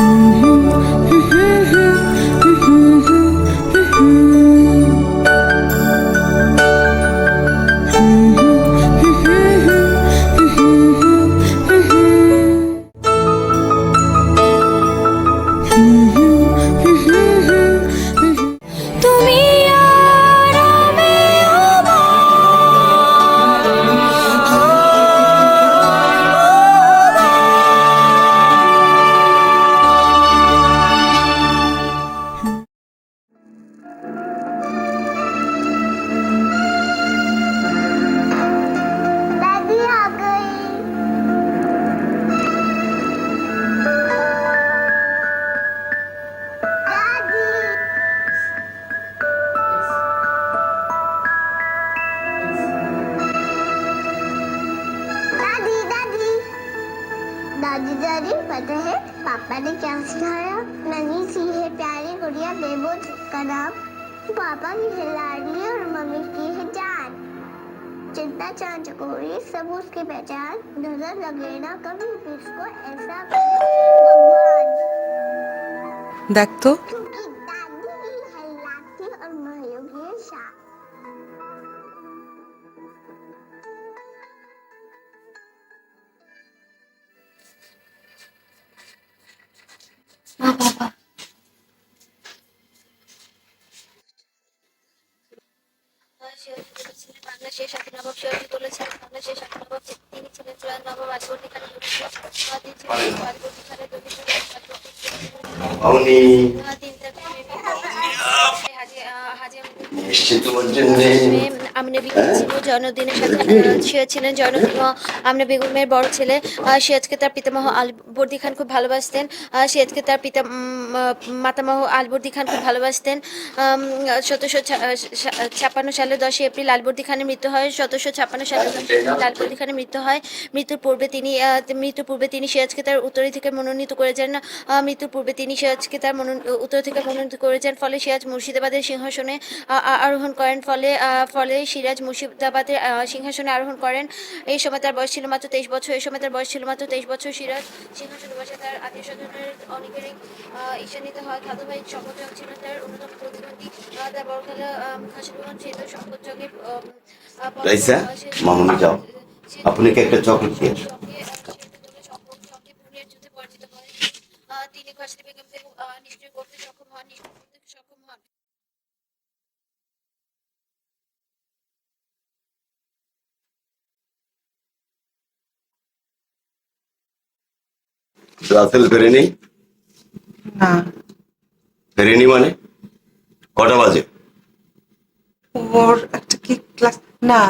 তুমি दादी दादी पता है पापा ने क्या सिखाया? नन्ही सी है, प्यारी गुड़िया बेबो का नाम पापा की है लाडली और मम्मी की है जान। चिंता चाँद चकोरी सब उसकी पहचान। नज़र लगेना कभी, उसको ऐसा देख भगवान নিশ্চিত তোমার জন্য আমনে বেগম ছিল জন্মদিনের সাথে সে ছিলেন আমনে বেগমের বড় ছেলে সিরাজকে তার পিতামহ আলবর্দি খান খুব ভালোবাসতেন। সিরাজকে তার পিতা মাতামহ আলবর্দি খান খুব ভালোবাসতেন। সতেরোশো ছাপ্পান্ন সালে দশই এপ্রিল আলবর্দি খানের মৃত্যু হয়। সতেরোশো ছাপ্পান্ন সালে আলবর্দি খানের মৃত্যু হয়। মৃত্যুর পূর্বে তিনি মৃত্যুর পূর্বে তিনি সিরাজকে তার উত্তরাধিকার মনোনীত করেছেন। আহ, মৃত্যুর পূর্বে তিনি সিরাজকে তার মনোন- উত্তরাধিকার মনোনীত করেছেন। ফলে সিরাজ মুর্শিদাবাদের সিংহাসনে আরোহণ করেন। ফলে ফলে সিরাজ মুর্শিদাবাদের সিংহাসনে আরোহণ করেন এই সময় তার বয়স ছিল মাত্র তেইশ বছর এই সময় তার বয়স ছিল মাত্র তেইশ বছর সিরাজ সিংহাসনে বসে তার আত্মীয় স্বজনের অনেকেরই আহ, ঈর্ষান্বিত হয় খাদু ভাই শপথ ছিল তার অন্যতম প্রতিদ্বন্দ্বী তার বড় খেলা ছিল শপথযোগে মামুনি যাও। আপনি কি একটা চকলেট আসুন? তিনি খাসি বেগমকে আহ, নিষ্ক্রিয় করতে সক্ষম হন নিষ্ক্রিয় করতে সক্ষম হন রাসেল ফেরেনি না। ফেরেনি মানে? কটা বাজে? ওর একটা কি ক্লাস? না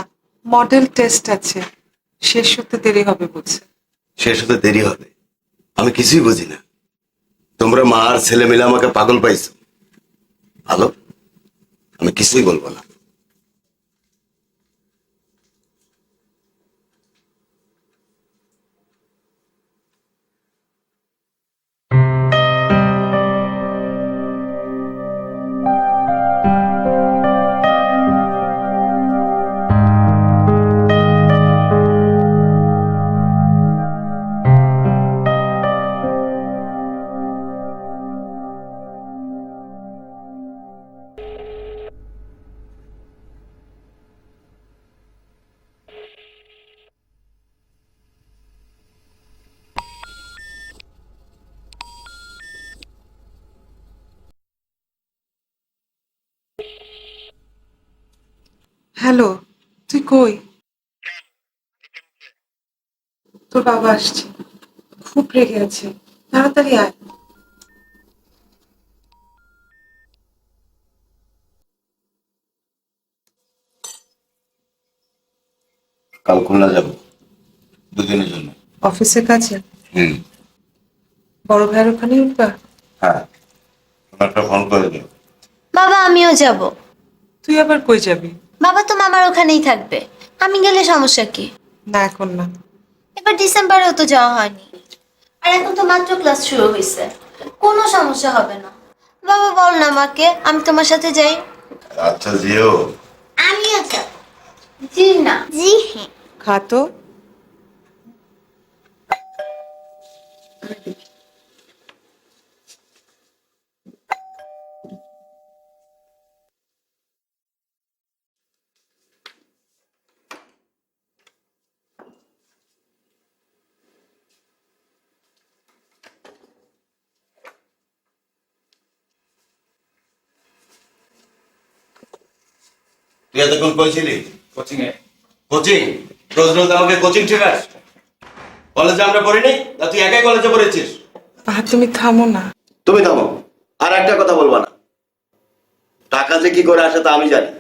মডেল টেস্ট আছে। শেষ হতে দেরি হবে বলছে। শেষ হতে দেরি হবে? আমি কিছুই বুঝি না। তোমরা মা আর ছেলে মিলে আমাকে পাগল পাইছো। ভালো? আমি কিছুই বলব না। তোর বাবা আসছে। খুব রেগে আছে। তাড়াতাড়ি আয়। কাল খুলনা যাব। দুদিনের জন্য। অফিসের কাছে হুম। বড় ভাইয়ের ওখানে উঠবা? হ্যাঁ। একটা ফোন করে দিও বাবা আমিও যাব। তুই আবার কই যাবি? বাবা তো মামার ওখানেই থাকবে। আমি গেলে সমস্যা কি? না এখন না। এবার ডিসেম্বরেও তো যাওয়া হয়নি। আর এখন তো মাত্র ক্লাস শুরু হয়েছে কোনো সমস্যা হবে না। বাবা বল না আমাকে আমি তোমার সাথে যাই। আচ্ছা জিও। আমিও যাব জি না। জি হ্যাঁ। খা তুই এতক্ষণ কইছিলি? কোচিং এ কোচিং রোজ রোজ আমাকে কোচিং শেখাস? কলেজে আমরা পড়িনি না তুই একাই কলেজে পড়েছিস? বাবা তুমি থামো না। তুমি থামো। আর একটা কথা বলবা না। টাকা যে কি করে আসে তা আমি জানি।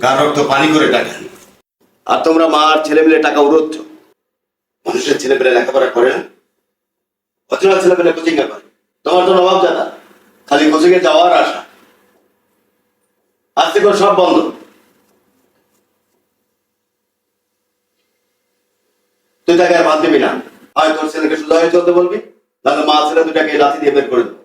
কারোর তো পানি করে টাকা? আর তোমরা মা আর ছেলে মিলে টাকা উড়োচ্ছ। মানুষের ছেলে পেলে লেখাপড়া করে না? অচেনা ছেলে পেলে কোচিং করে। তোমার তো নবাব জানা। খালি কোচিং এ যাওয়ার আশা। আজ থেকে সব বন্ধ। তুই তাকে আর বাদ দিবি না। হয় তোর ছেলেকে সোজা হয়ে চলতে বলবি তাহলে মা ছেলে দুটাকে লাথি দিয়ে বের করে দেবো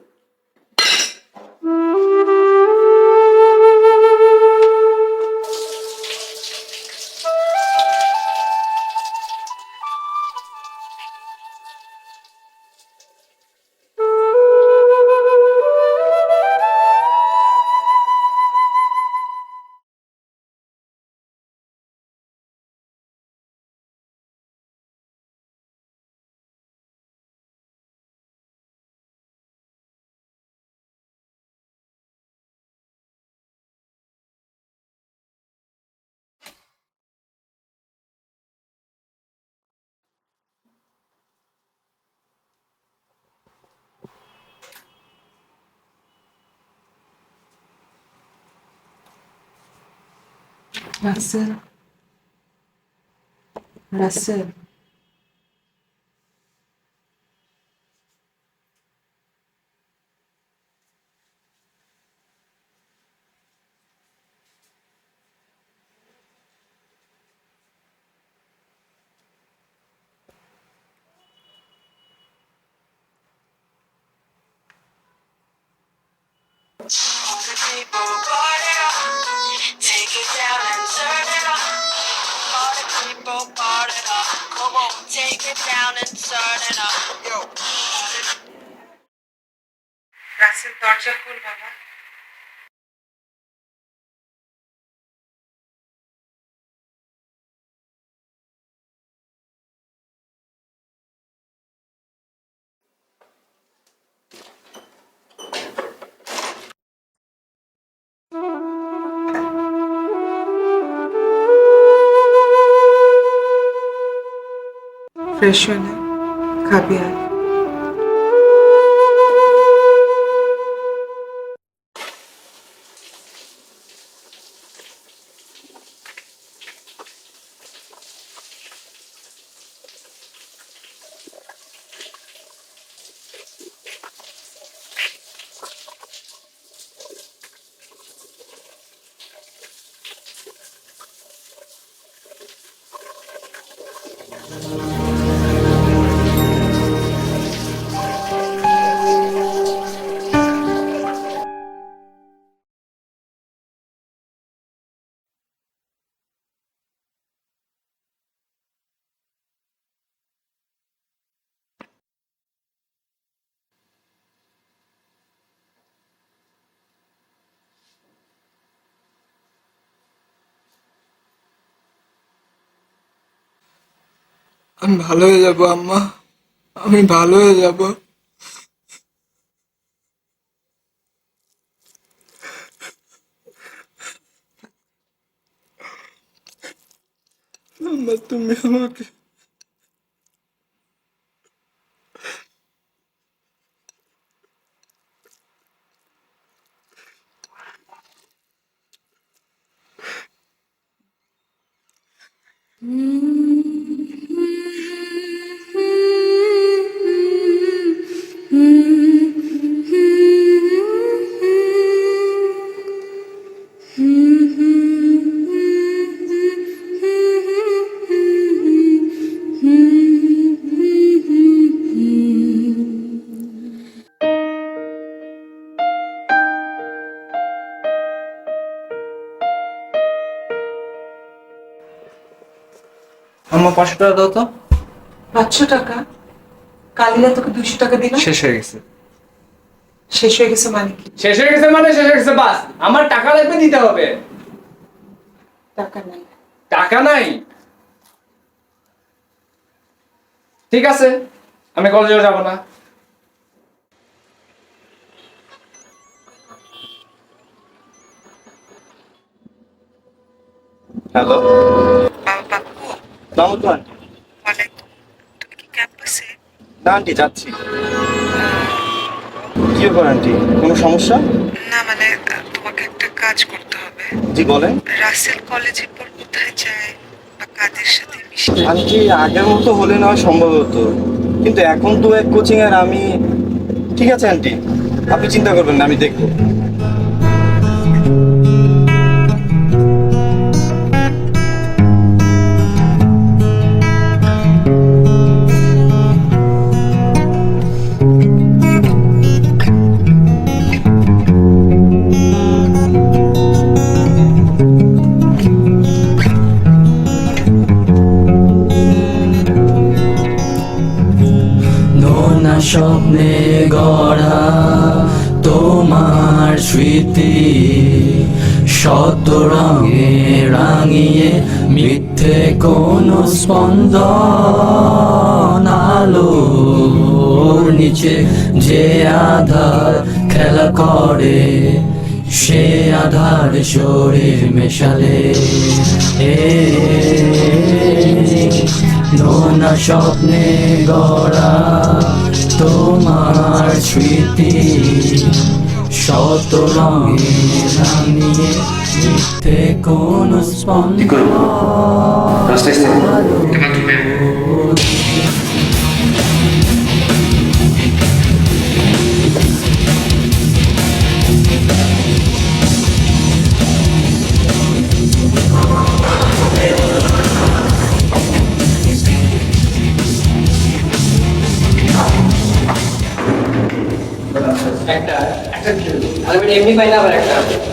Rasel Rasel All it down and turn it up. Yo. Rasel দরজা খোল বাবা Fresh হয়ে নে খাবি আমি ভালো হয়ে যাব আম্মা আমি ভালো হয়ে যাব আম্মা তুমি আমাকে পাঁচশো টাকা দাও তো। পাঁচশো টাকা? কালিয়া তোকে দুশো টাকা দিল শেষ হয়ে গেছে। শেষ হয়ে গেছে মানে কি? শেষ হয়ে গেছে মানে শেষ হয়ে গেছে বাস। আমার টাকা লাগবে দিতে হবে। টাকা নাই। টাকা নাই? ঠিক আছে আমি কলেজে যাব না। হ্যালো। তো আন্টি মানে তুমি কি ক্যাম্পাসে না আন্টি যাচ্ছি। কি ব্যাপার আন্টি? কোনো সমস্যা? না মানে তোমাকে একটা কাজ করতে হবে। জি বলেন। রাসেল কলেজের পর কোথায় যায় বা কাদের সাথে মিশে আন্টি আগের মতো হলে না সম্ভব হতো কিন্তু এখন তো এক কোচিং আর আমি ঠিক আছে আন্টি। আপনি চিন্তা করবেন না আমি দেখব। স্বপ্নে গড়া তোমার স্মৃতি। শত রঙে রাঙিয়ে মিথ্যে কোন স্পন্দন আলোর নিচে যে আধার খেলা করে, সে আধার শরীর মেশালে। এ নোনা স্বপ্নে গড়া তোমার স্মৃতি শত রঙে রাঙিয়ে মিথ্যে কোন স্পন্দন এমনি পাই না আবার একটা।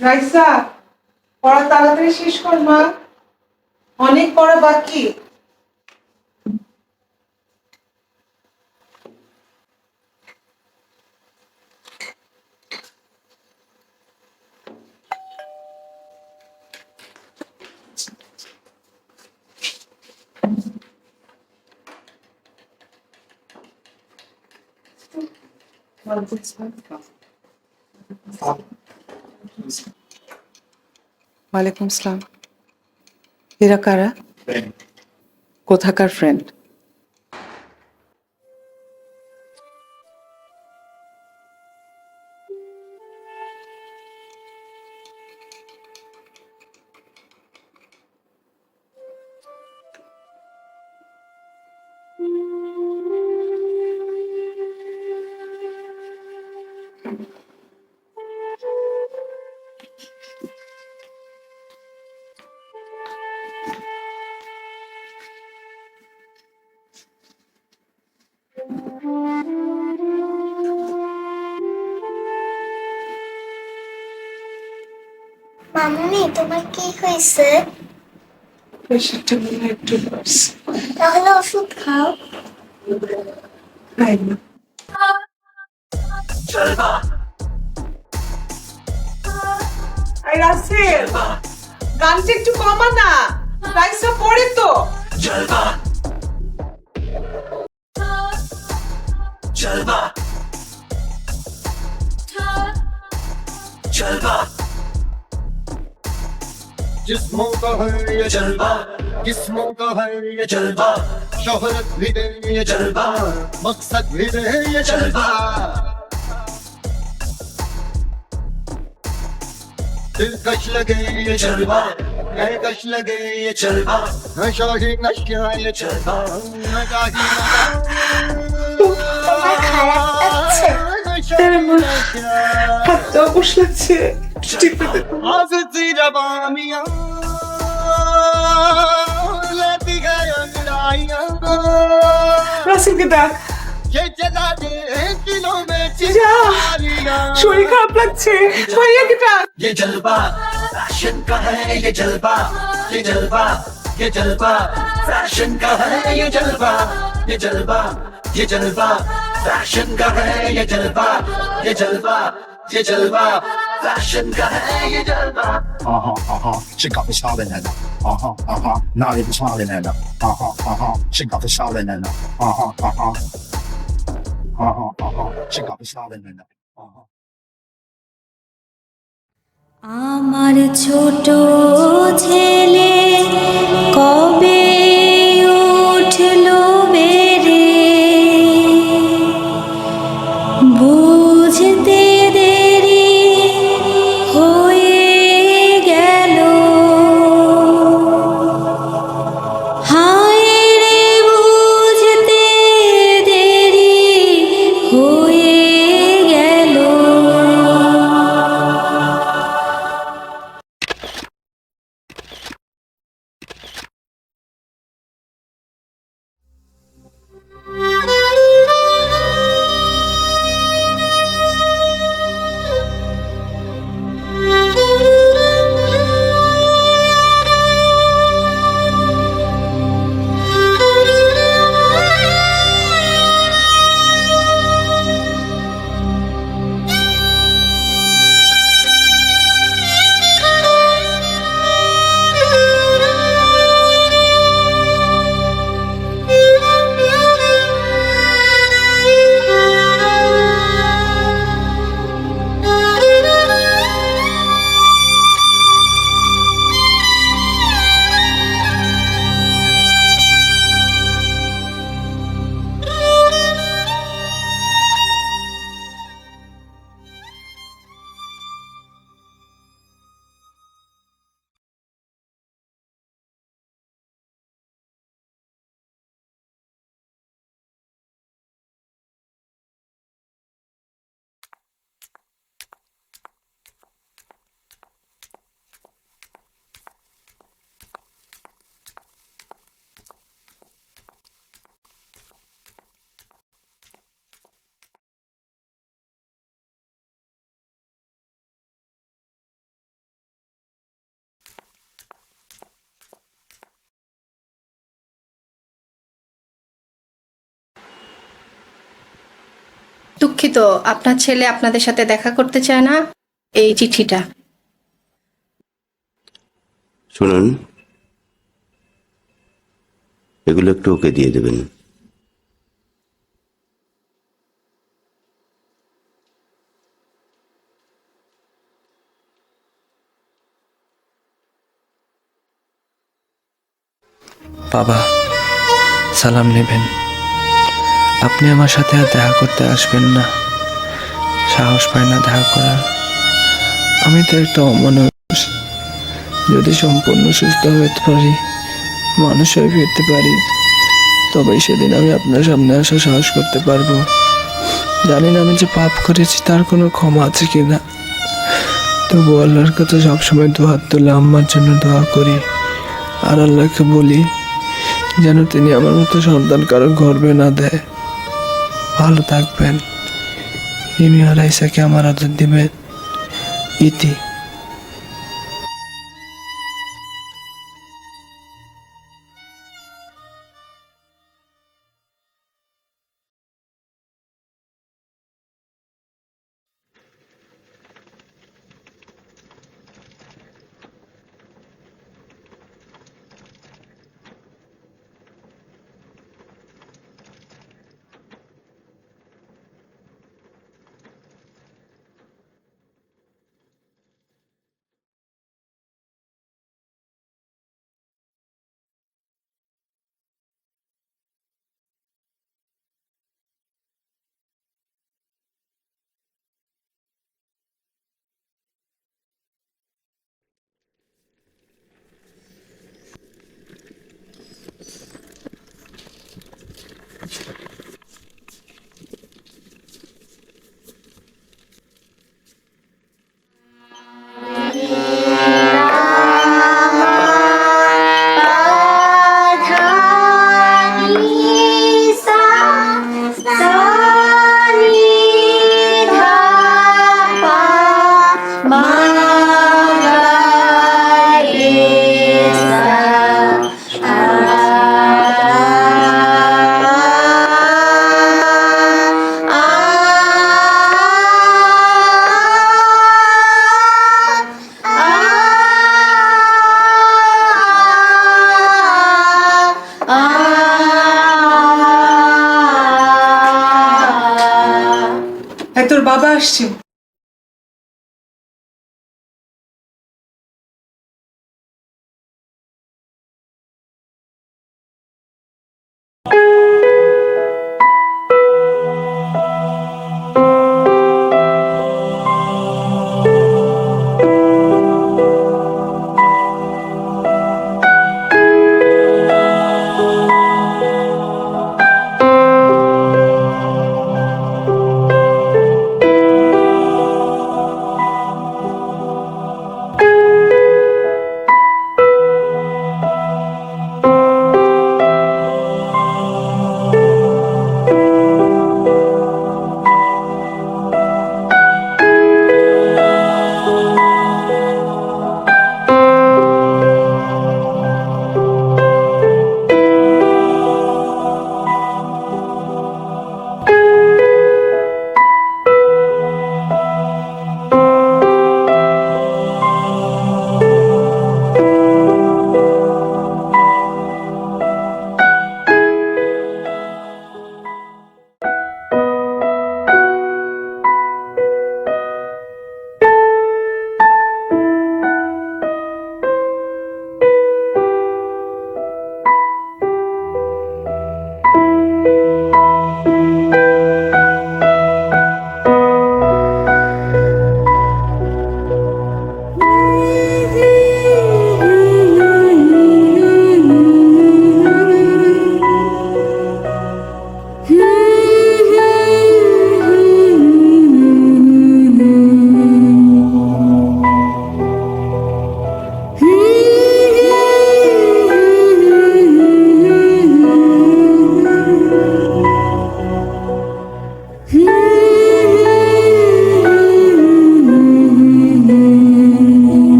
রাইসা পড়া তাড়াতাড়ি শেষ কর মা। অনেক পড়া বাকি। ওয়ালাইকুম আসসালাম। এরা কারা? কোথাকার ফ্রেন্ড মামুনি তোমার কি হয়েছে? প্রেশারটা মনে একটু বাড়ছে। তাহলে ওষুধ খাও। খাই না। এই রাসেল গানটা একটু কমা না। পড়ে তো। का है ये जलवा जिस्मों का है ये जलवा शोहरत भी दे ये जलवा मकसद भी दे ये जलवा दिलकश लगे ये जलवा कश लगे ये जलवा नशा ही नशा ये जलवा नशा ही তোমার খারাপ লাগছে হাতটা অবশ লাগছে টিপে দে। রাসেলকে ডাক ये जला दे दिलों में যা चिंगारियाँ শরীর খারাপ লাগছে ভাইয়াকে ডাক ये जलवा फैशन का है ये जलवा ये जलवा ये जलवा फैशन का है ये जलवा ये जलवा ये जलवा फैशन का है ये जलवा ये जलवा ये जलवा फैशन का है ये जलवा हाँ हाँ हाँ शिका पिछावे नैना हाँ हाँ हाँ हाँ नारी पिछावे नैना हाँ हाँ हाँ हाँ शिका पिछावे नैना हाँ हाँ हाँ हाँ हाँ हाँ हाँ हाँ शिका पिछावे नैना আমার ছোট ছেলে কবে দুঃখিত আপনার ছেলে আপনাদের সাথে দেখা করতে চায় না? এই চিঠিটা। শুনুন। এগুলো একটু ওকে দিয়ে দেবেন। বাবা সালাম নেবেন। আপনি আমার সাথে আর দেখা করতে আসবেন না। সাহস পায় না দেখা করার। আমি তো একটা অমানুষ যদি সম্পূর্ণ সুস্থ হতে পারি, মানুষ হয়ে ফিরতে পারি তবে সেদিন আমি আপনার সামনে আসা সাহস করতে পারব। জানি না আমি যে পাপ করেছি, তার কোনো ক্ষমা আছে কিনা। তবু আল্লাহর কাছে সবসময় দু হাত তুলে আম্মার জন্য দোয়া করি। আর আল্লাহকে বলি, যেন তিনি আমার মতো সন্তান কারও গর্বে না দেয়। ভালো থাকবেন। রিমি আর আইসাকে আমার আদর দিবেন। ইতি।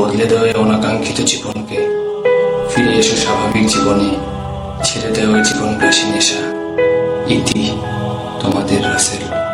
বদলে দেওয়া অনাকাঙ্ক্ষিত জীবনকে ফিরে এসো স্বাভাবিক জীবনে ছেড়ে দেওয়া জীবন বেশি নেশা, ইতি তোমাদের রাসেল।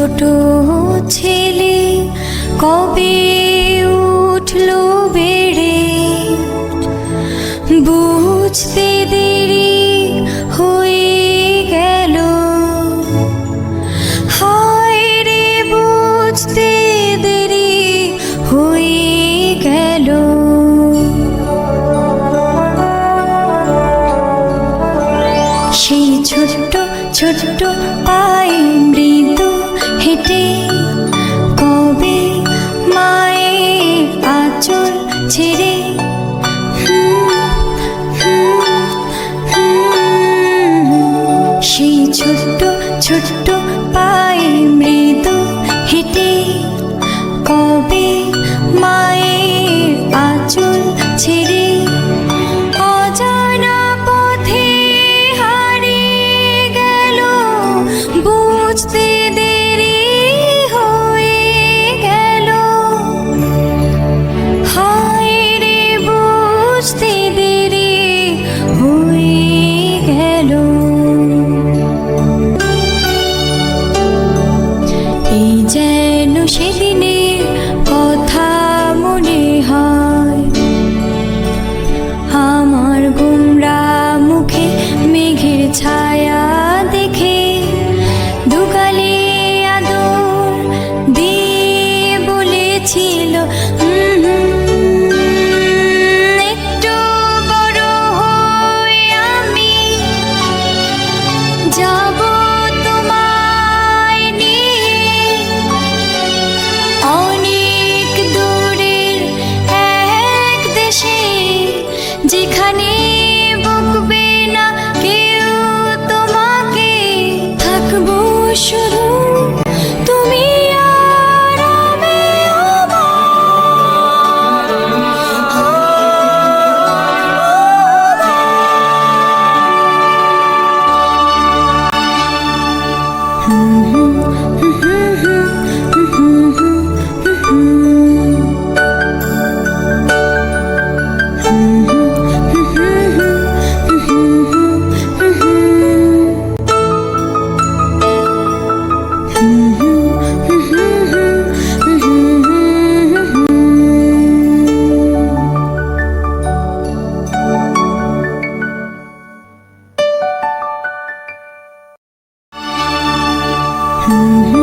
ছোট ছেলে কবে 嗯。